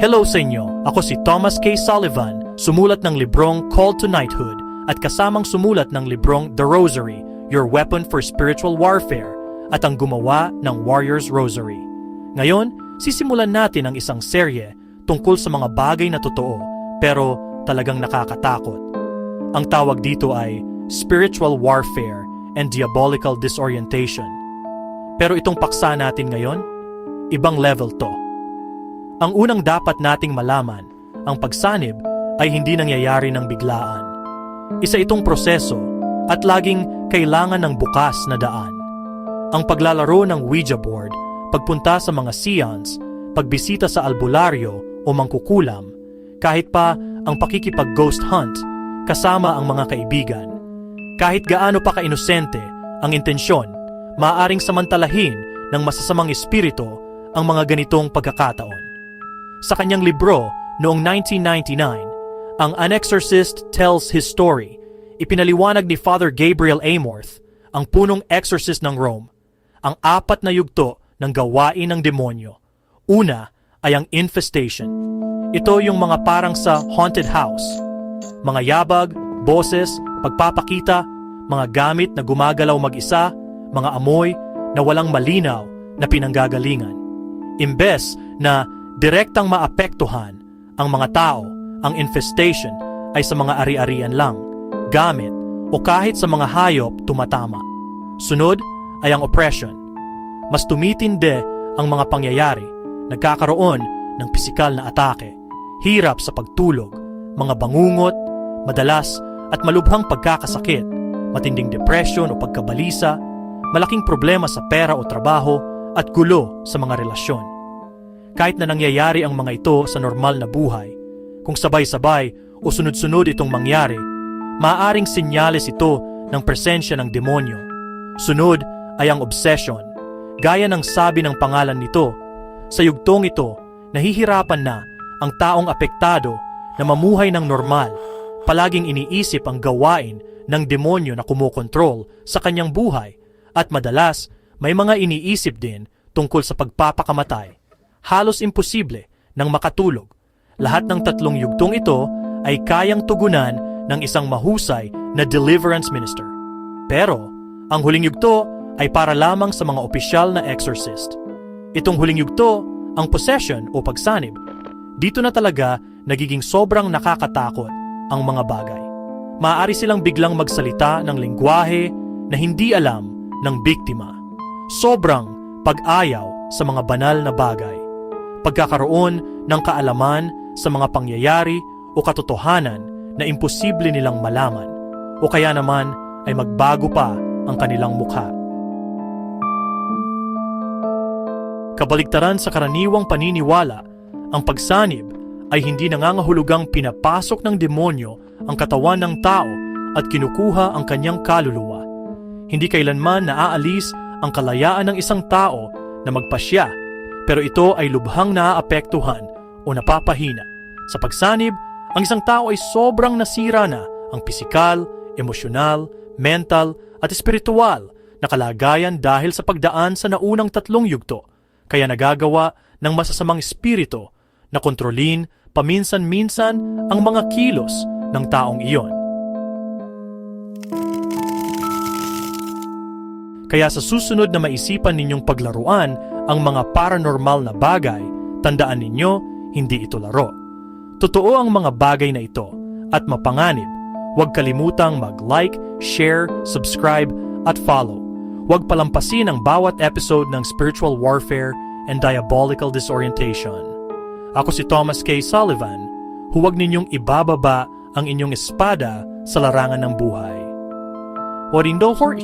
Hello sa inyo, ako si Thomas K. Sullivan, sumulat ng librong Called to Knighthood at kasamang sumulat ng librong The Rosary, Your Weapon for Spiritual Warfare at ang gumawa ng Warrior's Rosary. Ngayon, sisimulan natin ang isang serye tungkol sa mga bagay na totoo pero talagang nakakatakot. Ang tawag dito ay Spiritual Warfare and Diabolical Disorientation. Pero itong paksa natin ngayon, ibang level to. Ang unang dapat nating malaman, ang pagsanib ay hindi nangyayari ng biglaan. Isa itong proseso at laging kailangan ng bukas na daan. Ang paglalaro ng Ouija board, pagpunta sa mga seance, pagbisita sa albularyo o mangkukulam, kahit pa ang pakikipag-ghost hunt kasama ang mga kaibigan. Kahit gaano pa ka-inosente ang intensyon, maaaring samantalahin ng masasamang espiritu ang mga ganitong pagkakataon. Sa kanyang libro noong 1999, ang An Exorcist Tells His Story, ipinaliwanag ni Father Gabriel Amorth, ang punong exorcist ng Rome, ang apat na yugto ng gawain ng demonyo. Una ay ang infestation. Ito yung mga parang sa haunted house. Mga yabag, boses, pagpapakita, mga gamit na gumagalaw mag-isa, mga amoy na walang malinaw na pinanggagalingan. Imbes na direktang maapektuhan ang mga tao, ang infestation ay sa mga ari-arian lang, gamit o kahit sa mga hayop tumatama. Sunod ay ang oppression. Mas tumitindi ang mga pangyayari, nagkakaroon ng pisikal na atake, hirap sa pagtulog, mga bangungot, madalas at malubhang pagkakasakit, matinding depression o pagkabalisa, malaking problema sa pera o trabaho at gulo sa mga relasyon. Kahit na nangyayari ang mga ito sa normal na buhay, kung sabay-sabay o sunod-sunod itong mangyari, maaaring senyales ito ng presensya ng demonyo. Sunod ay ang obsession. Gaya ng sabi ng pangalan nito, sa yugtong ito, nahihirapan na ang taong apektado na mamuhay ng normal, palaging iniisip ang gawain ng demonyo na kumokontrol sa kanyang buhay at madalas may mga iniisip din tungkol sa pagpapakamatay. Halos imposible nang makatulog. Lahat ng tatlong yugtong ito ay kayang tugunan ng isang mahusay na deliverance minister. Pero, ang huling yugto ay para lamang sa mga opisyal na exorcist. Itong huling yugto, ang possession o pagsanib, dito na talaga nagiging sobrang nakakatakot ang mga bagay. Maaari silang biglang magsalita ng lingwahe na hindi alam ng biktima. Sobrang pag-ayaw sa mga banal na bagay. Pagkakaroon ng kaalaman sa mga pangyayari o katotohanan na imposible nilang malaman o kaya naman ay magbago pa ang kanilang mukha. Kabaligtaran sa karaniwang paniniwala, ang pagsanib ay hindi nangangahulugang pinapasok ng demonyo ang katawan ng tao at kinukuha ang kanyang kaluluwa. Hindi kailanman naaalis ang kalayaan ng isang tao na magpasya, pero ito ay lubhang naaapektuhan o napapahina. Sa pagsanib, ang isang tao ay sobrang nasira na ang pisikal, emosyonal, mental at espiritual na kalagayan dahil sa pagdaan sa naunang tatlong yugto, kaya nagagawa ng masasamang espiritu na kontrolin paminsan-minsan ang mga kilos ng taong iyon. Kaya sa susunod na maisipan ninyong paglaruan ang mga paranormal na bagay, tandaan ninyo, hindi ito laro. Totoo ang mga bagay na ito at mapanganib. Huwag kalimutang mag-like, share, subscribe at follow. Huwag palampasin ang bawat episode ng Spiritual Warfare and Diabolical Disorientation. Ako si Thomas K. Sullivan. Huwag ninyong ibababa ang inyong espada sa larangan ng buhay. Warindol for